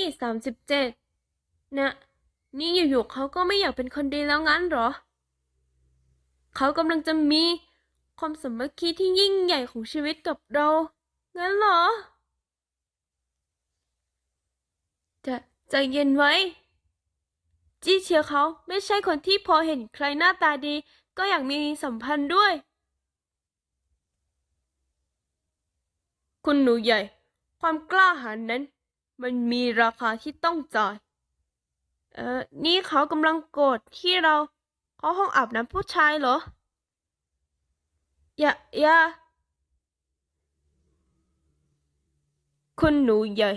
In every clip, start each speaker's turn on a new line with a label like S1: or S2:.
S1: นี่สามสิบเจ็ดนะ นี่อยู่ๆเขาก็ไม่อยากเป็นคนดีแล้วงั้นหรอ เขากำลังจะมีความสมัคคีที่ยิ่งใหญ่ของชีวิตกับเรา งั้นหรอ จะใจเย็นไว้ จี้เชียเขาไม่ใช่คนที่พอเห็นใครหน้าตาดี ก็อยากมีสัมพันธ์ด้วย คุณหนูใหญ่ ความกล้าหาญนั้น มันมีราคาที่ต้องจ่าย เอ่อนี่เขากำลังโกรธที่เราเข้าห้องอาบน้ำผู้ชายเหรอ อย่าอย่าคุณหนูใหญ่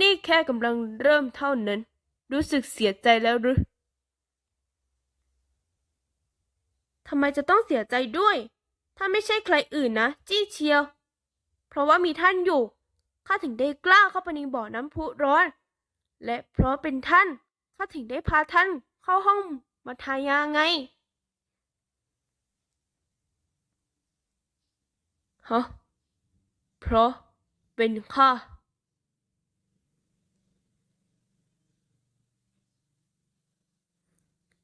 S1: นี่แค่กำลังเริ่มเท่านั้น รู้สึกเสียใจแล้วหรือทำไมจะต้องเสียใจด้วย ถ้าไม่ใช่ใครอื่นนะ จี้เชียว เพราะว่ามีท่านอยู่ ข้าถึงได้กล้าเข้าไปในบ่อน้ำพุร้อน และเพราะเป็นท่าน ข้าถึงได้พาท่านเข้าห้องมาทายาไง ฮะ เพราะเป็นข้า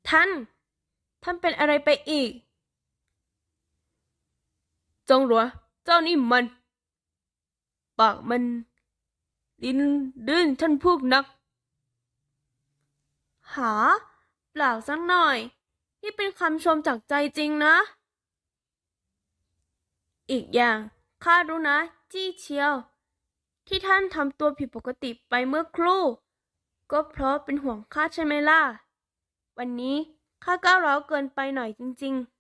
S1: ท่าน ท่านเป็นอะไรไปอีก จงหลัว เจ้านี่มัน ปากมัน ลิ้นดื้นท่านพูกนัก หา เปล่าสักหน่อย นี่เป็นคำชมจากใจจริงนะ อีกอย่างข้ารู้นะ จี้เชียว ที่ท่านทำตัวผิดปกติไปเมื่อครู่ ก็เพราะเป็นห่วงข้าใช่ไหมล่ะ วันนี้ข้าก้าวร้าวเกินไปหน่อยจริง ๆ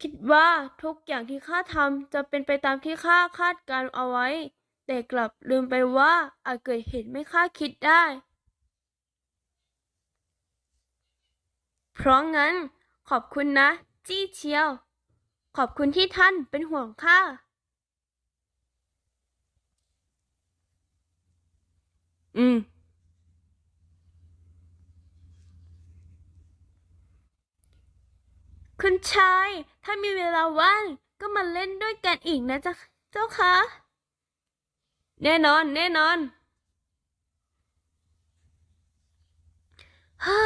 S1: คิดว่าทุกอย่างที่ข้าทำจะเป็นไปตามที่ข้าคาดการเอาไว้ แต่กลับลืมไปว่าอาจเกิดเหตุไม่คาดคิดได้ เพราะงั้น ขอบคุณนะ จี้เชียว ขอบคุณที่ท่านเป็นห่วงข้าอืม คุณชาย ถ้ามีเวลาว่างก็มาเล่นด้วยกันอีกนะจ๊ะเจ้าคะ แน่นอน แน่นอนฮ่า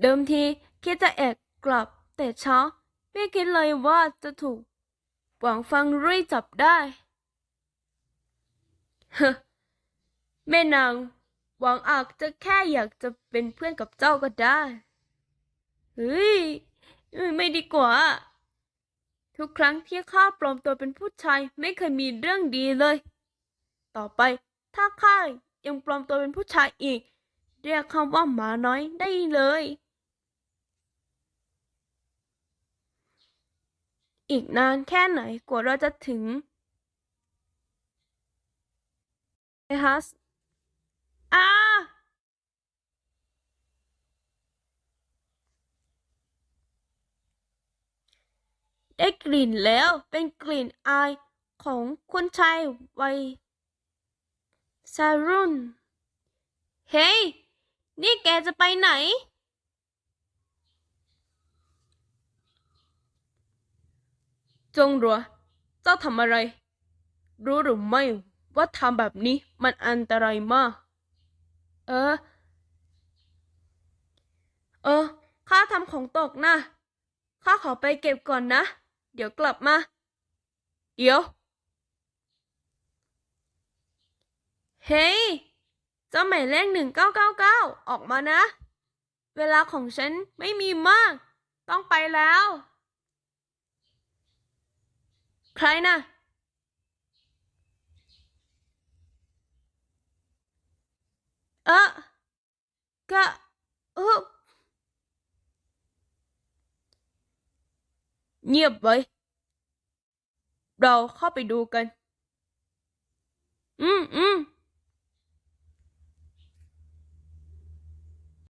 S1: เดิมทีคิดจะแอบกลับ แต่ช้าไม่คิดเลยว่าจะถูกหวังฟังรุ่ยจับได้เฮ้อแม่นางหวังอาจจะแค่อยากจะเป็นเพื่อนกับเจ้าก็ได้ เฮ้ยไม่ดีกว่า ทุกครั้งที่ข้าปลอมตัวเป็นผู้ชายไม่เคยมีเรื่องดีเลย ต่อไปถ้าข้ายังปลอมตัวเป็นผู้ชายอีก เรียกคำว่าหมาน้อยได้เลย อีกนานแค่ไหนกว่าเราจะถึงเอฮัสอ้า ได้กลิ่นแล้วเป็นกลิ่นอายของคุณชายวัยซารุนเฮ้ยนี่แกจะไปไหน จงรัว เจ้าทำอะไร รู้หรือไม่ว่าทำแบบนี้มันอันตรายมาก เออ เออ ข้าทำของตกนะ ข้าขอไปเก็บก่อนนะ เดี๋ยวกลับมา เดี๋ยว เฮ้ย เจ้าหมายเลขหนึ่งเก้าเก้าเก้าออกมานะ เวลาของฉันไม่มีมาก ต้องไปแล้ว ใครนะเออก็เออ เงียบไว้ เราเข้าไปดูกัน อืมอืม